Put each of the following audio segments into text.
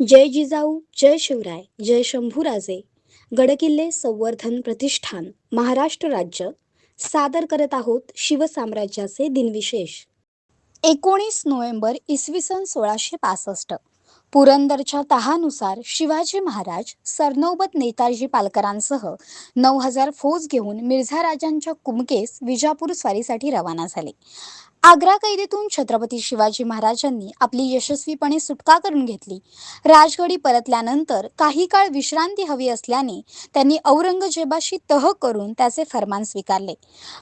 जय जिजाऊ जय शिवराय जय शंभूराजे. गडकिल्ले संवर्धन प्रतिष्ठान महाराष्ट्र राज्य. सादर करत आहोत शिवसाम्राज्याचे दिनविशेष. एकोणीस नोव्हेंबर इसवी सन सोळाशे पासष्ट. पुरंदरच्या तहानुसार शिवाजी महाराज सरनौबत नेताजी पालकरांसह नऊ हजार फौज घेऊन मिर्झा राजांच्या कुमकेस विजापूर स्वारीसाठी रवाना झाले. आग्रा कैदेतून छत्रपती शिवाजी महाराजांनी आपली यशस्वीपणे सुटका करून घेतली. राजगडी परतल्यानंतर काही काळ विश्रांती हवी असल्याने त्यांनी औरंगजेबाशी तह करून त्याचे फरमान स्वीकारले.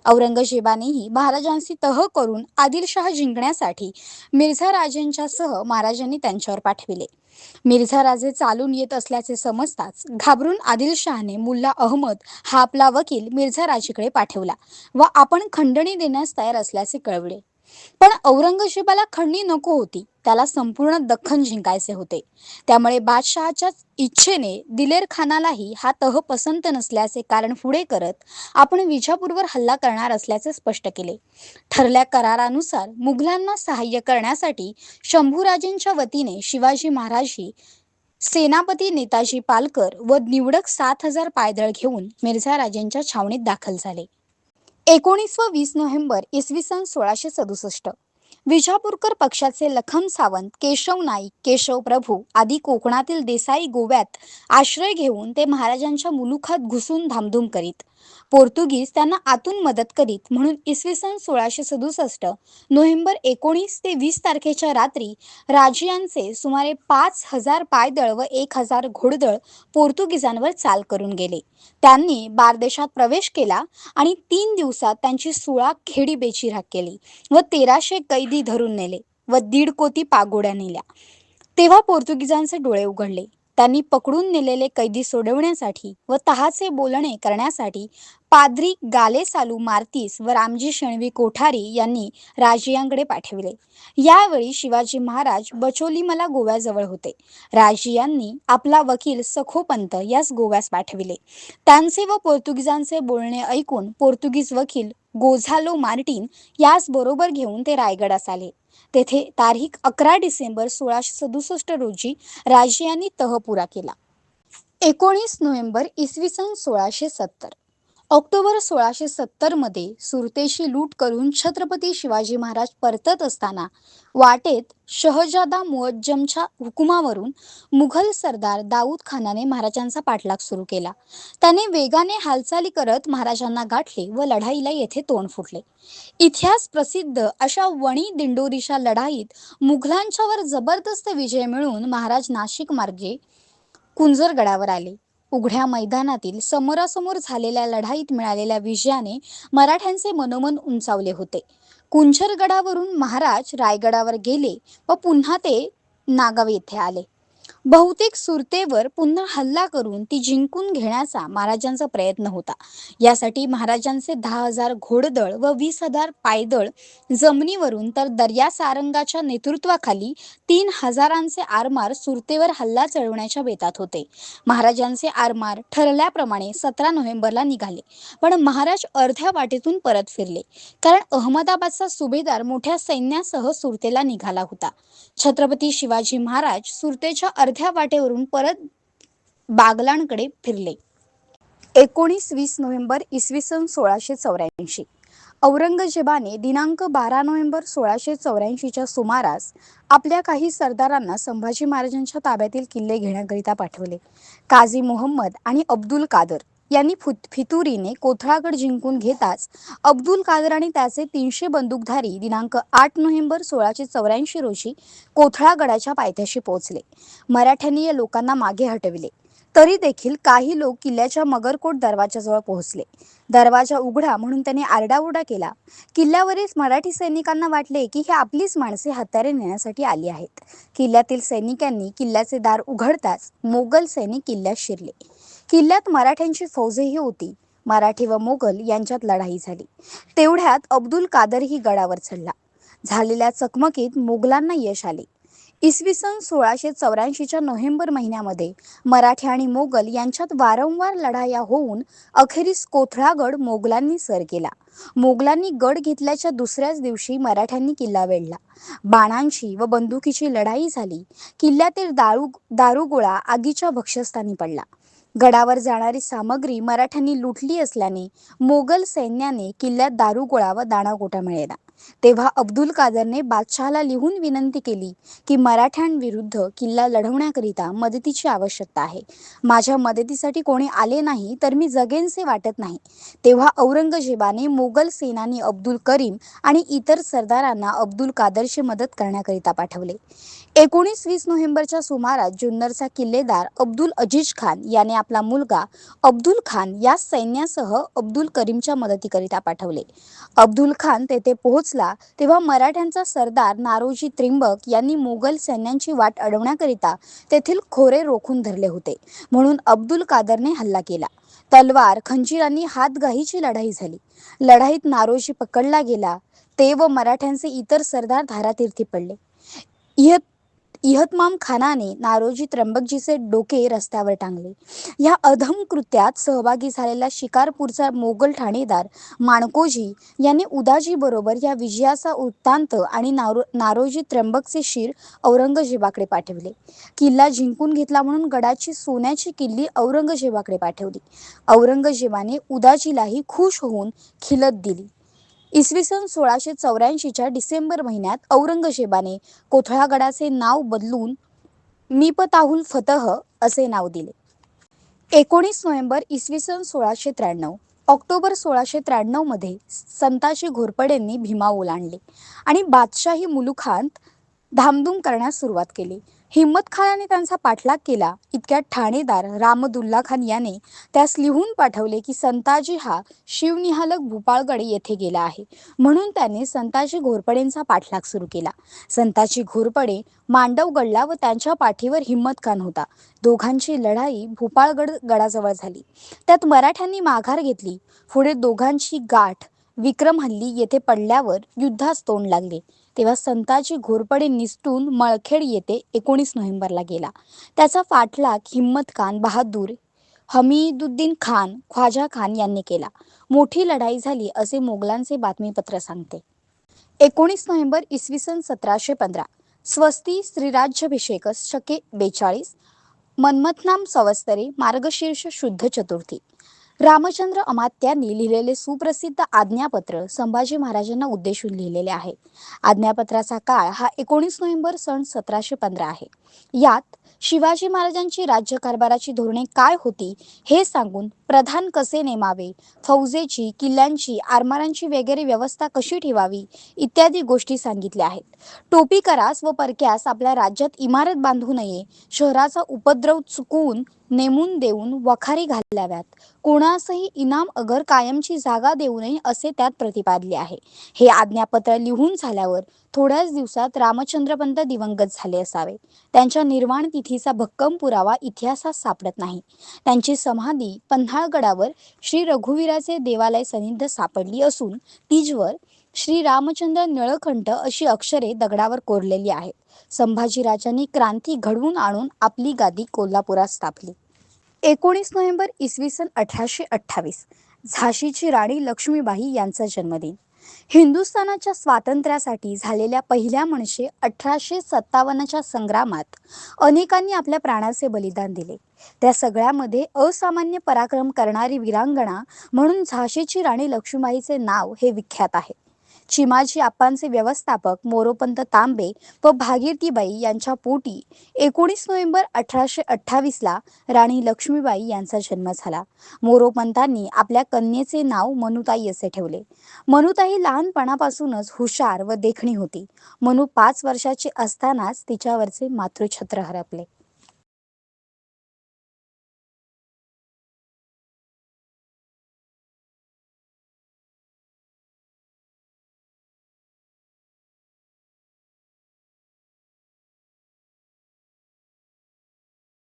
औरंगजेबानेही महाराजांशी तह करून आदिलशहा जिंकण्यासाठी मिर्झा राजेंच्यासह महाराजांनी त्यांच्यावर पाठविले. मिर्झा राजे चालून येत असल्याचे समजताच घाबरून आदिलशहाने मुल्ला अहमद हा आपला वकील मिर्झा राजेकडे पाठवला व आपण खंडणी देण्यास तयार असल्याचे कळवले. पण औरंगजेबाला खंडणी नको होती. त्याला संपूर्ण दख्खन जिंकायचे होते. त्यामुळे बादशहाच्या इच्छेने दिलेर खानालाही हा तह पसंत नसल्याचे कारण पुढे करत आपण विजापूरवर हल्ला करणार असल्याचे स्पष्ट केले. ठरल्या करारानुसार मुघलांना सहाय्य करण्यासाठी शंभूराजेंच्या वतीने शिवाजी महाराजी सेनापती नेताजी पालकर व निवडक सात हजार पायदळ घेऊन मिर्झा राजेंच्या छावणीत दाखल झाले. एकोणीस व वीस नोव्हेंबर इसवी सन सोळाशे सदुसष्ट. विजापूरकर पक्षाचे लखम सावंत केशव नाईक केशव प्रभू आदी कोकणातील देसाई गोव्यात आश्रय घेऊन ते महाराजांच्या मुलुखात घुसून धामधूम करीत. पोर्तुगीज त्यांना आतून मदत करीत म्हणून इसवी सन सोळाशे सदुसष्ट नोव्हेंबर एकोणीस ते वीस तारखेच्या रात्री राजियांचे सुमारे पाच हजार पायदळ व एक हजार घोडदळ पोर्तुगीजांवर चाल करून गेले. त्यांनी बारदेशात प्रवेश केला आणि तीन दिवसात त्यांची सोळा खेडी बेचिराग केली व तेराशे कैदी धरून नेले व दीड कोटी पागोड्या नेल्या. तेव्हा पोर्तुगीजांचे डोळे उघडले. त्यांनी पकडून नेलेले कैदी सोडवण्यासाठी व तहाचे बोलणे करण्यासाठी पाद्री गाले सालू मार्तीस व रामजी शेणवी कोठारी यांनी राजियांकडे पाठविले. यावेळी शिवाजी महाराज बचोलीमला गोव्याजवळ होते. राजियांनी आपला वकील सखोपंत यास गोव्यास पाठविले. त्यांचे व पोर्तुगीजांचे बोलणे ऐकून पोर्तुगीज वकील गोझालो मार्टिन याचबरोबर घेऊन ते रायगडास आले. तेथे तारीख अकरा डिसेंबर सोळाशे सदुसष्ट रोजी राजियांनी तह पुरा केला. एकोणीस नोव्हेंबर इसवी सन सोळाशे सत्तर. ऑक्टोबर सोळाशे सत्तरमध्ये सुरतेशी लूट करून छत्रपती शिवाजी महाराज परतत असताना वाटेत शहजादा मुअज्जमच्या हुकुमावरून मुघल सरदार दाऊद खानाने महाराजांचा पाठलाग सुरू केला. त्याने वेगाने हालचाली करत महाराजांना गाठले व लढाईला येथे तोंड फुटले. इतिहास प्रसिद्ध अशा वणी दिंडोरीच्या लढाईत मुघलांच्यावर जबरदस्त विजय मिळवून महाराज नाशिक मार्गे कुंजरगडावर आले. उघड्या मैदानातील समोरासमोर झालेल्या लढाईत मिळालेल्या विजयाने मराठ्यांचे मनोमन उंचावले होते. कुंजरगडावरून महाराज रायगडावर गेले व पुन्हा ते नागाव येथे आले. बहुतेक सुरतेवर पुन्हा हल्ला करून ती जिंकून घेण्याचा महाराजांचा प्रयत्न होता. यासाठी महाराजांचे दहा हजार घोडदळ व वीस हजार पायदळ जमिनीवरून तर दर्या सारंगाच्या नेतृत्वाखाली तीन हजारांचे आरमार सुरतेवर हल्ला चढवण्याच्या बेतात होते. महाराजांचे आरमार ठरल्याप्रमाणे सतरा नोव्हेंबरला निघाले. पण महाराज अर्ध्या वाटेतून परत फिरले. कारण अहमदाबादचा सुभेदार मोठ्या सैन्यासह सुरतेला निघाला होता. छत्रपती शिवाजी महाराज सुरतेच्या अर्ध्या वाटेवरून परत बागलांकडे फिरले. एकोणीस वीस नोव्हेंबर इसवी सन सोळाशे चौऱ्याऐंशी. औरंगजेबाने दिनांक बारा नोव्हेंबर सोळाशे चौऱ्याऐंशीच्या सुमारास आपल्या काही सरदारांना संभाजी महाराजांच्या ताब्यातील किल्ले घेण्याकरिता पाठवले. काझी मोहम्मद आणि अब्दुल कादर यांनी फुत फितुरीने कोथळागड जिंकून घेताच अब्दुल कादर आणि त्याचे तीनशे बंदूकधारी दिनांक आठ नोव्हेंबर सोळाशे चौऱ्याऐंशी रोजी कोथळागडाच्या पायथ्याशी पोहोचले. मराठ्यांनी या लोकांना मागे हटविले. तरी देखील काही लोक किल्ल्याच्या मगरकोट दरवाजाजवळ पोहोचले. दरवाजा उघडा म्हणून त्याने आरडाओरडा केला. किल्ल्यावरील मराठी सैनिकांना वाटले की हे आपलीच माणसे हत्यारे नेण्यासाठी आली आहेत. किल्ल्यातील सैनिकांनी किल्ल्याचे दार उघडताच मोगल सैनिक किल्ल्यात शिरले. किल्ल्यात मराठ्यांची फौजही होती. मराठी व मोगल यांच्यात लढाई झाली. तेवढ्यात अब्दुल कादरही गडावर चढला. झालेल्या चकमकीत मोगलांना यश आले. इसवी सन सोळाशे चौऱ्याऐंशीच्या नोव्हेंबर महिन्यामध्ये मराठी आणि मोगल यांच्यात वारंवार लढाया होऊन अखेरीस कोथळागड मोगलांनी सर केला. मोगलांनी गड घेतल्याच्या दुसऱ्याच दिवशी मराठ्यांनी किल्ला वेढला. बाणांची व बंदुकीची लढाई झाली. किल्ल्यातील दारू दारुगोळा आगीच्या भक्षस्थानी पडला. गडावर जाणारी सामग्री मराठ्यांनी लुटली असल्याने मोगल सैन्याने किल्ल्यात दारुगोळा व दाणागोटा मिळेला तेव्हा अब्दुल कादरने बादशहाला लिहून विनंती केली की मराठ्यांविरुद्ध किल्ला लढवण्याकरिता मदतीची आवश्यकता आहे. माझ्या मदतीसाठी कोणी आले नाही तर मी जगेनसे वाटत नाही. तेव्हा औरंगजेबाने मोगल सेनानी अब्दुल करीम आणि इतर सरदारांना अब्दुल कादरची मदत करण्याकरिता पाठवले. एकोणीस वीस नोव्हेंबरच्या सुमारास जुन्नरचा किल्लेदार अब्दुल अजीज खान याने आपला मुलगा अब्दुल खान या सैन्यासह अब्दुल करीमच्या मदतीकरिता पाठवले. अब्दुल खान तेथे पोहोच पोहोचला तेव्हा मराठ्यांचा सरदार नारोजी त्रिंबक यांनी मोगल सैन्यांची वाट अडवण्याकरिता तेथील खोरे रोखून धरले होते म्हणून अब्दुल कादरने हल्ला केला. तलवार खंजीरांनी हातगाहीची लढाई झाली. लढाईत नारोजी पकडला गेला ते व मराठ्यांचे इतर सरदार धारातीर्थी पडले. इहत इहतमाम खानाने नारोजी त्र्यंबकजीचे डोके रस्त्यावर टांगले. या अधम कृत्यात सहभागी झालेला शिकारपूरचा मोगल ठाणेदार माणकोजी यांनी उदाजी बरोबर या विजयाचा वृत्तांत आणि नारो नारोजी त्र्यंबकचे शिर औरंगजेबाकडे पाठवले. किल्ला जिंकून घेतला म्हणून गडाची सोन्याची किल्ली औरंगजेबाकडे पाठवली. औरंगजेबाने उदाजीलाही खुश होऊन खिलत दिली. इसवी सन सोळाशे चौऱ्याऐंशीच्या डिसेंबर महिन्यात औरंगजेबाने कोथळागडाचे नाव बदलून मीपताहुल फतह असे नाव दिले. एकोणीस नोव्हेंबर इसवी सन सोळाशे त्र्याण्णव ऑक्टोबर सोळाशे त्र्याण्णवमध्ये संताजी घोरपडेंनी भीमा ओलांडले आणि बादशाही मुलुखांत धामधूम करण्यास सुरुवात केली. हिम्मत खानाने त्यांचा पाठलाग केला. इतक्यात ठाणेदार रामदुल्ला खान याने त्यास लिहून पाठवले की संताजी हा शिवनिहालक भूपाळगड येथे गेला आहे. म्हणून त्याने संताजी घोरपडेंचा पाठलाग सुरू केला. संताजी घोरपडे मांडवगडला व त्यांच्या पाठीवर हिम्मत खान होता. दोघांची लढाई भूपाळगड गडाजवळ झाली. त्यात मराठ्यांनी माघार घेतली. पुढे दोघांची गाठ विक्रमहल्ली येथे पडल्यावर युद्धास तोंड लागले. तेव्हा संताजी घोरपडे निसटून मळखेड येथे एकोणीस नोव्हेंबरला गेला. त्याचा पाठलाग हिम्मत खान बहादूर हमीदुद्दीन खान ख्वाजा खान यांनी केला. मोठी लढाई झाली असे मोगलांचे बातमीपत्र सांगते. एकोणीस नोव्हेंबर इसवी सन सतराशे पंधरा स्वस्ती श्रीराज्याभिषेक शके बेचाळीस मन्मथनाम संवत्सरे मार्गशीर्ष शुद्ध चतुर्थी. रामचंद्र अमात्यांनी लिहिलेले सुप्रसिद्ध आज्ञापत्र संभाजी महाराजांना उद्देशून लिहिलेले आहे. आज्ञापत्राचा काळ हा एकोणीस नोव्हेंबर सन सतराशे पंधरा आहे. यात शिवाजी महाराजांची राज्यकारभाराची धोरणे काय होती हे सांगून प्रधान कसे नेमावे फौजेची किल्ल्यांची आरमारांची वगैरे व्यवस्था कशी ठेवावी इत्यादी गोष्टी सांगितल्या आहेत. टोपी करास व परक्यास आपल्या राज्यात इमारत बांधू नये शहराचा उपद्रव चुकवून नेमून देऊन वखारी घालाव्यात. कोणासही इनाम अगर कायमची जागा देऊ नये असे त्यात प्रतिपादले आहे. हे आज्ञापत्र लिहून झाल्यावर थोड्याच दिवसात रामचंद्रपंत दिवंगत झाले असावे. त्यांच्या निर्वाण तिथीचा भक्कम पुरावा इतिहासात सापडत नाही. त्यांची समाधी पन्हाळगडावर श्री रघुवीराचे देवालय सनिध सापडली असून तिजवर श्री रामचंद्र निळकंठ अशी अक्षरे दगडावर कोरलेली आहेत. संभाजीराजांनी क्रांती घडवून आणून आपली गादी कोल्हापुरात स्थापली. एकोणीस नोव्हेंबर इसवी सन अठराशे अठ्ठावीस झाशीची राणी लक्ष्मीबाई यांचा जन्मदिन. हिंदुस्थानाच्या स्वातंत्र्यासाठी झालेल्या पहिल्या म्हणजे अठराशे सत्तावन्नच्या संग्रामात अनेकांनी आपल्या प्राणाचे बलिदान दिले. त्या सगळ्यामध्ये असामान्य पराक्रम करणारी वीरांगणा म्हणून झाशीची राणी लक्ष्मीबाईचे नाव हे विख्यात आहे. चिमाजी आप्पांचे व्यवस्थापक मोरोपंत तांबे व भागीरथीबाई यांच्या पोटी एकोणीस नोव्हेंबर अठराशे अठ्ठावीसला राणी लक्ष्मीबाई यांचा जन्म झाला. मोरोपंतांनी आपल्या कन्येचे नाव मनुताई असे ठेवले. मनुताई लहानपणापासूनच हुशार व देखणी होती. मनु पाच वर्षाची असतानाच तिच्यावरचे मातृछत्र हरपले.